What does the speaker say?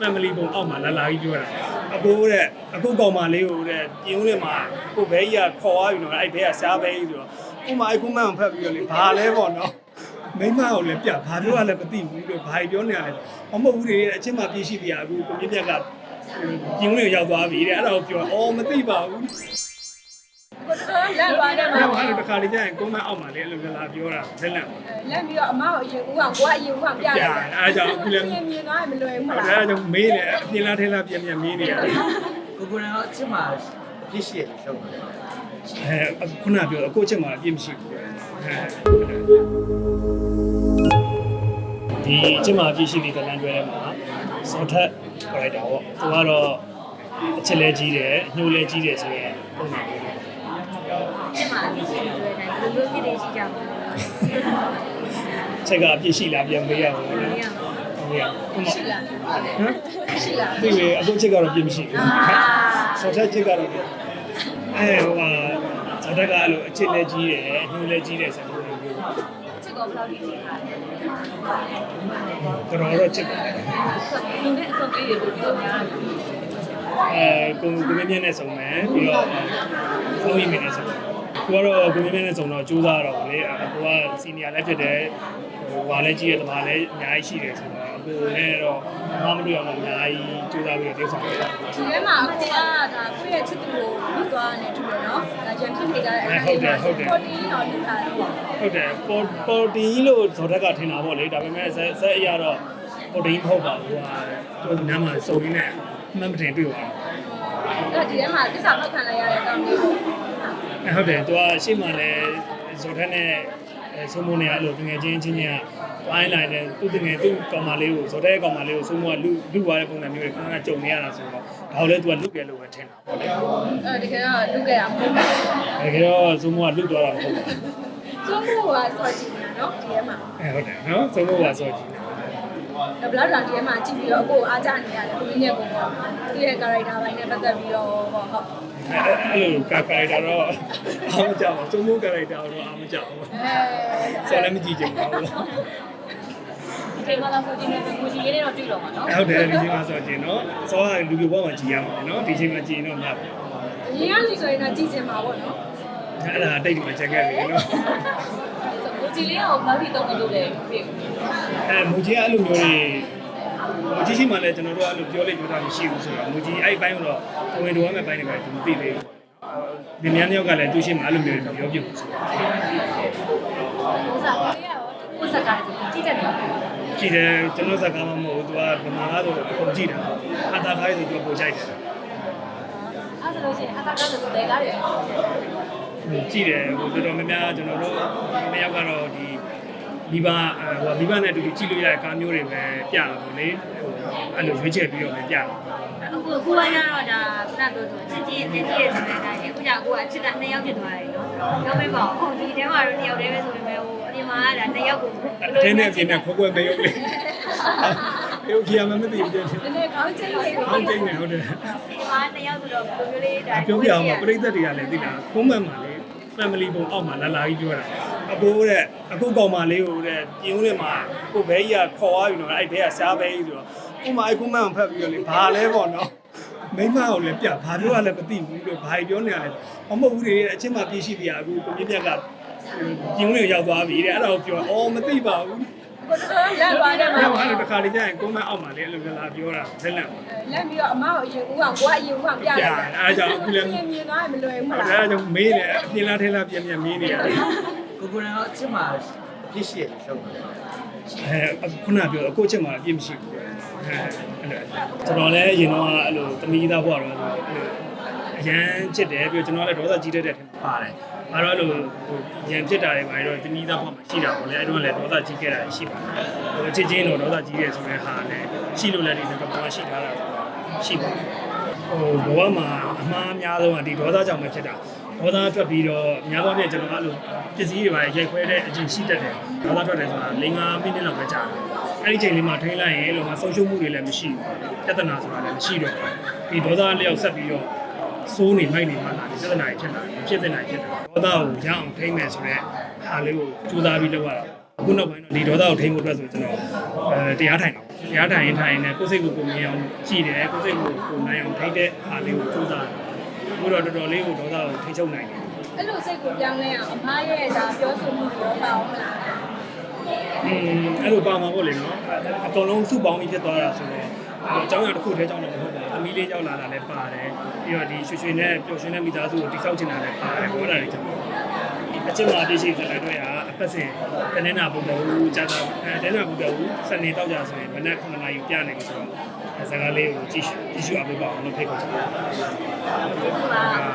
family ပုံအောက်မှာလာလာကြီးပြောတာအကိုတဲ့အကိုကောင်မလေးကိုတဲ့ပြင်းဦးလေးမှာကိုဘဲကြီးကခေါ်သွားပြီနော်အဲ့ဘဲကစားဘဲကြီးဆိုတော့ဥမာအခုမှန်ဖတ်ပြီးတော့လေဘာလဲပေါ့နော်မိမကိုလည်းပြဘာပြောရလဲမသိဘူးလို့ဘာပြောနေရလဲမမဟုတ်ဘူးလေအချင်းမပြည့်ရှိပြီအခုကိုမြင့်မြတ်ကပြင်းဦးလေးကိုရောက်သွားပြီတဲ့အဲ့ဒါကိုပြောအော်မသိပါဘူးကိုတော် လက်သွားတယ်အဲ့မှာတော့အဲ့လိုတစ်ခါလေးကျရင်ကိုမအောက်မှာလေအဲ့လိုလာပြောတာလက်လက်လက်ပြီးတော့အမကိုအရင်ဦးကကိုကအရင်ဦးကပြတယ်ပြတယ်အဲ့ဒါကြောင့်အခုလည်းမြင်မြင်သွားရင်မလွယ်ဘူးမအဲ့လားဒါကြောင့်မေးတယ်အပြင်လာထဲလာပြန်ပြန်မေးနေရတယ်ကိုကိုရန်ကအချစ်မှာပြည့်ရှိရလို့ရှုံးတယ်အဲခုနပြောအကိုချက်မှာအပြည့်မရှိဘူးအဲဒီအချက်မှာအပြည့်ရှိပြီးကလန်တွဲထဲမှာစောထက် character ပေါ့သူကတော့အချက်လဲကြီးတယ်အညှိုးလဲကြီးတယ်ဆိုရင်ပုံမှန်ပဲ ကျမအဖြစ်ရှိတယ်ဆိုတဲ့အတိုင်းဘယ်လိုဖြစ်နေရှိကြမှာလဲချက်ကအပြည့်ရှိလားပြန်မေးရအောင်နော်မရဘူးဟုတ်ရဟုတ်မှာရှိလားဟမ်ရှိလားဒီလေအကိုချက်ကတော့ပြည့်မရှိဘူးစောထက်ချက်ကတော့အဲဟိုဟာစောထက်ကအဲ့လိုအချက်လဲကြီးတယ်အညှိုးလဲကြီးတယ်ဆိုတော့ချစ်ကောဘယ်လောက်ကြီးနေတာလဲတော်တော်တော့ချက်ပါတယ်ဆိုတော့ဒီနဲ့အဆုံးပြေးတယ်လို့ပြောများတယ်အဲကိုကိုမင်းမြတ်နဲ့ဆုံမယ်ပြီးတော့ဖုန်းကြီးမင်းနဲ့ဆုံ မယ်ကိုကတော့ကိုမင်းမြတ်နဲ့ဆုံတော့ကြိုးစားတော့ဗေလေအကိုကစီနီယာလည်းဖြစ်တယ်ဟိုဘာလဲကြီးရတဲ့ဘာလဲအများကြီးရှိတယ်ဆိုတော့အကိုနဲ့တော့မမတို့အောင်အများကြီးကြိုးစားပြီးတော့တိဆောင်တယ်ဒီထဲမှာအခုကဒါကိုယ့်ရဲ့ချစ်သူကိုမြတ်သွားတယ်တူတယ်နော်ဒါကြံဖြစ်နေကြတဲ့အတိုင်းပေါ်တီတော့လူထားတော့ဟုတ်တယ်ပေါ်ပေါ်တင်ကြီးလို့ဇော်တက်ကထင်တာပေါ့လေဒါပေမဲ့ဇက်ဇက်အရာတော့ပေါ်တင်မဟုတ်ပါဘူးဟာတို့နားမှာစုံရင်းနဲ့မှတ်မတင်တွေ့ပါဘူးအဲ့ဒီထဲမှာသစ္စာဖောက်ခံလိုက်ရတဲ့အကောင်လေးကိုအဲ ဟုတ်တယ်သူကရှေ့မှာလည်းဇော်ထက်နဲ့အဲဆုံးမနေရလို့ငွေချင်းချင်းချင်းကဝိုင်းလိုက်တယ်သူတငယ်သူ့ကောင်မလေးကိုဇော်ထက်ရဲ့ကောင်မလေးကိုဆုံးမကလူလူသွားတဲ့ပုံစံမျိုးတွေခဏခဏကြုံနေရတာဆိုတော့ဒါလည်းသူကလူကဲလို့ပဲထင်တာပေါ့လေအဲ့တကယ်တော့လူခဲ့တာမဟုတ်ဘူးတကယ်တော့ဆုံးမကလူသွားတာမဟုတ်ပါဘူးကျွမ်းမို့ကဆော့ကြည့်နေတာနော်ဒီထဲမှာအဲဟုတ်တယ်နော်ဆုံးမကဆိုကြည့်နေ ဘလောက်တောင်ဒီထဲမှာကြည့်ပြီးတော့ကိုအားကြနေရတယ်ကိုကြီးနဲ့ပုံပေါ့သူ့ရဲ့ character ဘိုင်းနဲ့ပတ်သက်ပြီးတော့ပေါ့ဟုတ်အဲအဲ့လိုကာကာရိုက်တာတော့အားမကြောက်ဘူးဆုံးမကာရိုက်တာတော့အားမကြောက်ဘူးအဲဆော်လည်းမကြည့်ချင်ပါဘူးဒီချိန်မှာလာဆိုခြင်းနဲ့ကိုကြီးလေးတော့တွေ့တော့မှာနော်ဟုတ်တယ်ဒီချိန်မှာဆိုကြည့်နော်ဆောကလူပြဘောမှာကြည်ရမှာနော်ဒီချိန်မှာကြည်ရင်တော့မရဘူးအရင်ကလူဆိုရင်တော့ကြည့်ချင်မှာပေါ့နော်အဲ့ဒါတိတ်မှချက်ခဲ့ပြီနော် ကိုကြီးလေးကဘယ်လောက်ထိတုံးလို့လဲဖြစ်အဲမူကြီးအဲ့လိုမျိုးတွေမူကြီးရှိမှလည်းကျွန်တော်တို့အဲ့လိုပြောလိမ့်ပြောတာမရှိဘူးဆိုတော့မူကြီးအဲ့ဘိုင်းကတော့ဝင်တော်ရမယ့်ဘိုင်းတွေပဲသူမသိသေးဘူးဒီမြန်တယောက်ကလည်းသူရှိမှအဲ့လိုမျိုးတွေပြောပြဘူးဆိုတော့ကိုစားလေးရောကိုစားကားဆိုကြည့်တယ်နော်ကြည့်တယ်ကျွန်တော်စကားမှမဟုတ်ဘူးသူကဗမာကားဆိုအကုန်ကြည့်တာအတာကားဆိုသူကပိုကြိုက်တယ်အဲ့ဒါလို့ရှိရင်အတာကားဆိုတဲ့ကားတွေ ကြည့်တယ်ဟိုတော်တော်များများကျွန်တော်တို့နှစ်ယောက်ကတော့ဒီမိဘဟိုမိဘနဲ့အတူတူကြည့်လို့ရတဲ့ကားမျိုးတွေပဲပြတာပေါ့လေဟိုအဲ့လိုရွေးချယ်ပြီးတော့ပဲပြတာအခုအခုကရတော့ဒါခုနကပြောဆိုချစ်ချင်းတင်းကြီးရဲ့ဆိုတဲ့အတိုင်းအခုကျအခုကအချစ်တာနှစ်ယောက်ဖြစ်သွားတယ်နော်ပြောမေးပါဦးဒီထဲမှာတော့တစ်ယောက်တည်းပဲဆိုပေမဲ့ဟိုအပြင်မှာကဒါနှစ်ယောက်ကိုအတင်းနဲ့အပြင်နဲ့ခွက်ခွက်ပဲရုပ်လေးရုပ်ကြီးမှမသိဘူးတဲ့နည်းနည်းကောင်းချင်လေးကိုဟောင်းတိတ်နေဟုတ်တယ်ဒီမှာနှစ်ယောက်ဆိုတော့ဘယ်လိုလေးဒါပြောပြအောင်ပါပြိဿတွေကလည်းသိတာကွန်မန့်မှာလေ family ပုံအောက်မှာလာလာကြီးပြောတာအကိုတဲ့အကိုကောင်မလေးကိုတဲ့ပြင်းဦးလေးမှာကိုဘဲကြီးကခေါ်သွားပြီနော်အဲ့ဘဲကစားဘဲကြီးဆိုတော့ဥမာအကွန်မန့်ကိုဖတ်ပြီးတော့လေဘာလဲပေါ့နော်မိမကိုလည်းပြဘာပြောရလဲမသိဘူးလို့ဘာပြောနေရလဲမမဟုတ်ဘူးလေအချင်းမပြည့်ရှိပြီအခုကိုမြင့်မြတ်ကပြင်းဦးလေးကိုရောက်သွားပြီတဲ့အဲ့ဒါကိုပြောအော်မသိပါဘူး ကိုတော်လက်သွားတယ်မှာအဲ့လိုတစ်ခါလေးကျရင်ကွန်မန့်အောက်မှာလေအဲ့လိုလာပြောတာလက်လက်လက်ပြီးတော့အမကိုအရင်ဦးကကိုကအရင်ဦးကပြတယ်ပြတယ်အားကြောင့်အခုလည်းမြင်မြင်သွားရင်မလွယ်ဘူးမဟုတ်လားတယ်အဲဒါကြောင့်မေးတယ်အပြင်လာထဲလာပြန်ပြန်မေးနေရတယ်ကိုကိုရန်ကအချစ်မှာပြည့်ရှိရလို့ရှုံးတယ်အဲခုနပြောအကိုချက်မှာအပြည့်မရှိဘူးအဲအဲ့လိုကျွန်တော်လည်းရင်တော့အဲ့လိုတမီးသားဘွားတော့အဲ့လို အရန်ချစ်တယ်ပြီးတော့ကျွန်တော်လည်းဒေါသကြီးတတ်တဲ့ထင်ပါတယ်။အဲ့တော့အဲ့လိုဟိုရန်ဖြစ်တာတွေပါတော့တမီးသားဘွားမှာရှိတာပေါ့လေအဲ့တော့လည်းဒေါသကြီးခဲ့တာရှိပါတယ်။ဟိုအချစ်ချင်းတော့ဒေါသကြီးရဲဆိုတဲ့ဟာလည်းရှိလို့လည်းဒီစကားပေါ်ရှိထားတာရှိပါတယ်။ဟိုဘဝမှာအမှားအများဆုံးကဒီဒေါသကြောင့်ပဲဖြစ်တာဒေါသထွက်ပြီးတော့အများသောအားဖြင့်ကျွန်တော်အဲ့လိုပစ္စည်းတွေပါရိုက်ခွဲတဲ့အချင်းရှိတတ်တယ်ဒေါသထွက်တယ်ဆိုတာ၄-၅မိနစ်လောက်ပဲကြာတယ်အဲ့ဒီချိန်လေးမှာထိန်းလိုက်ရင်လို့မှဆုံးရှုံးမှုတွေလည်းမရှိဘူးပြဿနာဆိုတာလည်းမရှိတော့ဘူးဒီဒေါသလျောက်ဆက်ပြီးတော့ စိုးနေမိုက်နေမှလာတယ်ပြဿနာတွေဖြစ်လာတယ်ဖြစ်တဲ့နိုင်ဖြစ်တယ်ဒေါသကိုရအောင်ထိန်းမယ်ဆိုတော့ဟာလေးကိုကြိုးစားပြီးလုပ်ရတာအခုနောက်ပိုင်းတော့ဒီဒေါသကိုထိန်းဖို့အတွက်ဆိုကျွန်တော်အဲတရားထိုင်တော့ရားထိုင်ရင်ထိုင်ရင်လည်းကိုယ်စိတ်ကိုကိုမြင်အောင်ကြည့်တယ်ကိုယ်စိတ်ကိုကိုနိုင်အောင်ထိတ်တဲ့အားလေးကိုစူးစမ်းတယ်အခုတော့တော်တော်လေးကိုဒေါသကိုထိချုပ်နိုင်တယ်အဲ့လိုစိတ်ကိုပြောင်းလဲအောင်အမရဲ့ဒါပြောဆိုမှုကိုပါအောင်မလားอืมအဲ့လိုပါမှာပေါ့လေနော်အကုန်လုံးစုပေါင်းပြီးဖြစ်သွားတာဆိုတော့ အကြောင်းအရာတစ်ခုတည်းကြောင့်တော့မဟုတ်ပါဘူးသမီးလေးကြောက်လာတာလည်းပါတယ်ပြီးတော့ဒီရွှေရွှေနဲ့ပျော်ရွှင်တဲ့မိသားစုကိုတိဆောက်ချင်တာလည်းပါတယ်ဘောတာတွေကြောင့်အချင်းမာတိရှိတဲ့အတွက်ကအပတ်စဉ်တနင်္လာပုံတော်ကြာတာအဲတနင်္လာပုံတော်စနေတော့ကြာဆိုရင်မနက်9နာရီပြနေပြီဆိုတော့ဇာတ်ကားလေးကိုကြည့်ကြည့်ရှုအပ်ပေးပါအောင်လို့ဖိတ်ခေါ်ချင်ပါတယ်ဒီမှာ